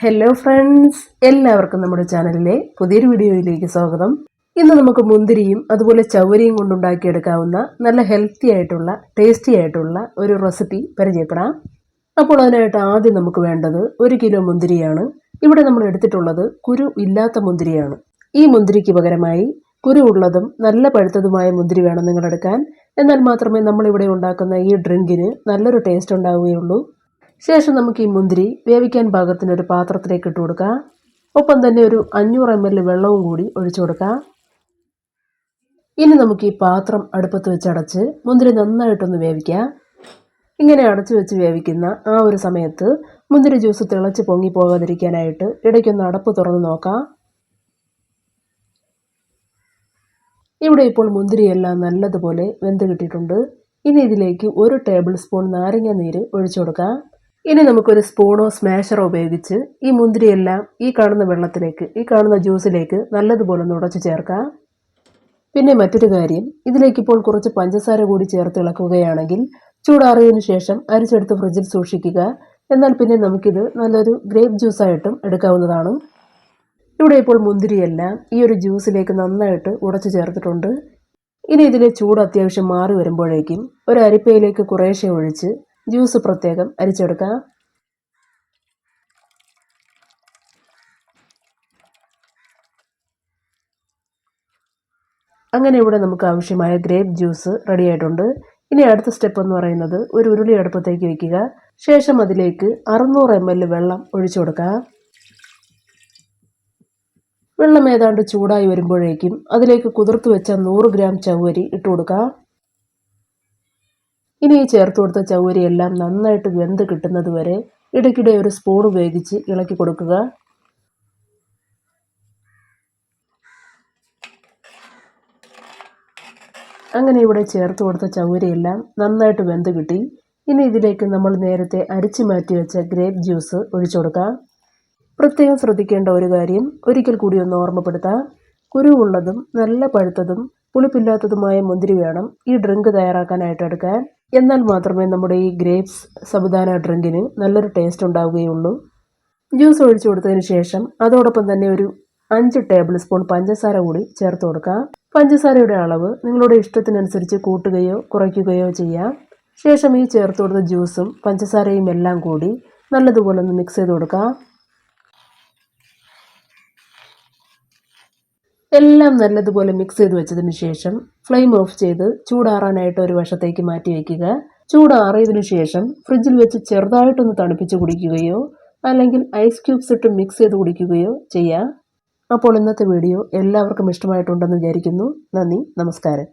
Hello friends എല്ലാവർക്കും നമ്മുടെ ചാനലിലെ പുതിയൊരു വീഡിയോയിലേക്ക് സ്വാഗതം. ഇന്ന് നമുക്ക് മുന്തിരിയും അതുപോലെ ചവരിയും കൊണ്ടുണ്ടാക്കിയെടുക്കാവുന്ന നല്ല ഹെൽത്തി ആയിട്ടുള്ള ടേസ്റ്റി ആയിട്ടുള്ള ഒരു റെസിപ്പി പരിചയപ്പെടാം. അപ്പോൾ അതിനായിട്ട് ആദ്യം നമുക്ക് വേണ്ടത് ഒരു കിലോ മുന്തിരിയാണ്. ഇവിടെ നമ്മൾ എടുത്തിട്ടുള്ളത് കുരു ഇല്ലാത്ത മുന്തിരിയാണ്. ഈ മുന്തിരിക്ക് പകരമായി കുരു ഉള്ളതും നല്ല പഴുത്തതുമായ മുന്തിരി വേണം നിങ്ങൾ എടുക്കാൻ എന്നാൽ മാത്രമേ നമ്മളിവിടെ ഉണ്ടാക്കുന്ന ഈ ഡ്രിങ്കിന് നല്ലൊരു ടേസ്റ്റ് ഉണ്ടാവുകയുള്ളൂ. ശേഷം നമുക്ക് ഈ മുന്തിരി വേവിക്കാൻ പാകത്തിന് ഒരു പാത്രത്തിലേക്ക് ഇട്ട് കൊടുക്കാം. ഒപ്പം തന്നെ ഒരു അഞ്ഞൂറ് എം എൽ വെള്ളവും കൂടി ഒഴിച്ചു കൊടുക്കാം. ഇനി നമുക്ക് ഈ പാത്രം അടുപ്പത്ത് വെച്ച് അടച്ച് മുന്തിരി നന്നായിട്ടൊന്ന് വേവിക്കാം. ഇങ്ങനെ അടച്ചു വെച്ച് വേവിക്കുന്ന ആ ഒരു സമയത്ത് മുന്തിരി ജ്യൂസ് തിളച്ച് പൊങ്ങി പോകാതിരിക്കാനായിട്ട് ഇടയ്ക്കൊന്ന് അടപ്പ് തുറന്ന് നോക്കാം. ഇവിടെ ഇപ്പോൾ മുന്തിരിയെല്ലാം നല്ലതുപോലെ വെന്ത് കിട്ടിയിട്ടുണ്ട്. ഇനി ഇതിലേക്ക് ഒരു ടേബിൾ സ്പൂൺ നാരങ്ങ നീര് ഒഴിച്ചു കൊടുക്കാം. ഇനി നമുക്കൊരു സ്പൂണോ സ്മാഷറോ ഉപയോഗിച്ച് ഈ മുന്തിരിയെല്ലാം ഈ കാണുന്ന വെള്ളത്തിലേക്ക് ഈ കാണുന്ന ജ്യൂസിലേക്ക് നല്ലതുപോലെ ഒന്ന് ഉടച്ചു ചേർക്കാം. പിന്നെ മറ്റൊരു കാര്യം ഇതിലേക്ക് ഇപ്പോൾ കുറച്ച് പഞ്ചസാര കൂടി ചേർത്ത് ഇളക്കുകയാണെങ്കിൽ ചൂടാറിയതിനു ശേഷം അരിച്ചെടുത്ത് ഫ്രിഡ്ജിൽ സൂക്ഷിക്കുക. എന്നാൽ പിന്നെ നമുക്കിത് നല്ലൊരു ഗ്രേപ്പ് ജ്യൂസായിട്ടും എടുക്കാവുന്നതാണ്. ഇവിടെ ഇപ്പോൾ മുന്തിരിയെല്ലാം ഈ ഒരു ജ്യൂസിലേക്ക് നന്നായിട്ട് ഉടച്ചു ചേർത്തിട്ടുണ്ട്. ഇനി ഇതിലെ ചൂട് അത്യാവശ്യം മാറി വരുമ്പോഴേക്കും ഒരു അരിപ്പയിലേക്ക് കുറേശ്ശെ ഒഴിച്ച് ജ്യൂസ് പ്രത്യേകം അരിച്ചെടുക്കുക അങ്ങനെ ഇവിടെ നമുക്ക് ആവശ്യമായ ഗ്രേപ്പ് ജ്യൂസ് റെഡി ആയിട്ടുണ്ട്. ഇനി അടുത്ത സ്റ്റെപ്പ് എന്ന് പറയുന്നത് ഒരു ഉരുളി അടുപ്പത്തേക്ക് വയ്ക്കുക ശേഷം അതിലേക്ക് അറുന്നൂറ് എം എൽ വെള്ളം ഒഴിച്ചു കൊടുക്കുക വെള്ളം ഏതാണ്ട് ചൂടായി വരുമ്പോഴേക്കും അതിലേക്ക് കുതിർത്ത് വെച്ച നൂറ് ഗ്രാം ചവ്വരി ഇട്ട് കൊടുക്കുക ഇനി ഈ ചേർത്ത് കൊടുത്ത ചൗരി എല്ലാം നന്നായിട്ട് വെന്ത് കിട്ടുന്നത് വരെ ഇടയ്ക്കിടെ ഒരു സ്പൂൺ ഉപയോഗിച്ച് ഇളക്കി കൊടുക്കുക. അങ്ങനെ ഇവിടെ ചേർത്ത് കൊടുത്ത ചൗരിയെല്ലാം നന്നായിട്ട് വെന്ത് കിട്ടി. ഇനി ഇതിലേക്ക് നമ്മൾ നേരത്തെ അരിച്ചു മാറ്റി വെച്ച ഗ്രേപ്പ് ജ്യൂസ് ഒഴിച്ചു കൊടുക്കാം. പ്രത്യേകം ശ്രദ്ധിക്കേണ്ട ഒരു കാര്യം ഒരിക്കൽ കൂടി ഒന്ന് ഓർമ്മപ്പെടുത്താം. കുരുവുള്ളതും നല്ല പഴുത്തതും പുളിപ്പില്ലാത്തതുമായ മുന്തിരി വേണം ഈ ഡ്രിങ്ക് തയ്യാറാക്കാനായിട്ട് എടുക്കാൻ. എന്നാൽ മാത്രമേ നമ്മുടെ ഈ ഗ്രേപ്സ് സബുദാന ഡ്രിങ്കിന് നല്ലൊരു ടേസ്റ്റ് ഉണ്ടാവുകയുള്ളൂ. ജ്യൂസ് ഒഴിച്ചു കൊടുത്തതിന് ശേഷം അതോടൊപ്പം തന്നെ ഒരു അഞ്ച് ടേബിൾ സ്പൂൺ പഞ്ചസാര കൂടി ചേർത്ത് കൊടുക്കുക. പഞ്ചസാരയുടെ അളവ് നിങ്ങളുടെ ഇഷ്ടത്തിനനുസരിച്ച് കൂട്ടുകയോ കുറയ്ക്കുകയോ ചെയ്യാം. ശേഷം ഈ ചേർത്ത് കൊടുത്ത ജ്യൂസും പഞ്ചസാരയും എല്ലാം കൂടി നല്ലതുപോലെ ഒന്ന് മിക്സ് ചെയ്ത് കൊടുക്കാം എല്ലാം നല്ലതുപോലെ മിക്സ് ചെയ്ത് വെച്ചതിന് ശേഷം ഫ്ലെയിം ഓഫ് ചെയ്ത് ചൂടാറാനായിട്ട് ഒരു വശത്തേക്ക് മാറ്റി വയ്ക്കുക ചൂടാറിയതിനു ശേഷം ഫ്രിഡ്ജിൽ വെച്ച് ചെറുതായിട്ടൊന്ന് തണുപ്പിച്ച് കുടിക്കുകയോ അല്ലെങ്കിൽ ഐസ് ക്യൂബ്സ് ഇട്ട് മിക്സ് ചെയ്ത് കുടിക്കുകയോ ചെയ്യാം. അപ്പോൾ ഇന്നത്തെ വീഡിയോ എല്ലാവർക്കും ഇഷ്ടമായിട്ടുണ്ടെന്ന് വിചാരിക്കുന്നു. നന്ദി നമസ്കാരം.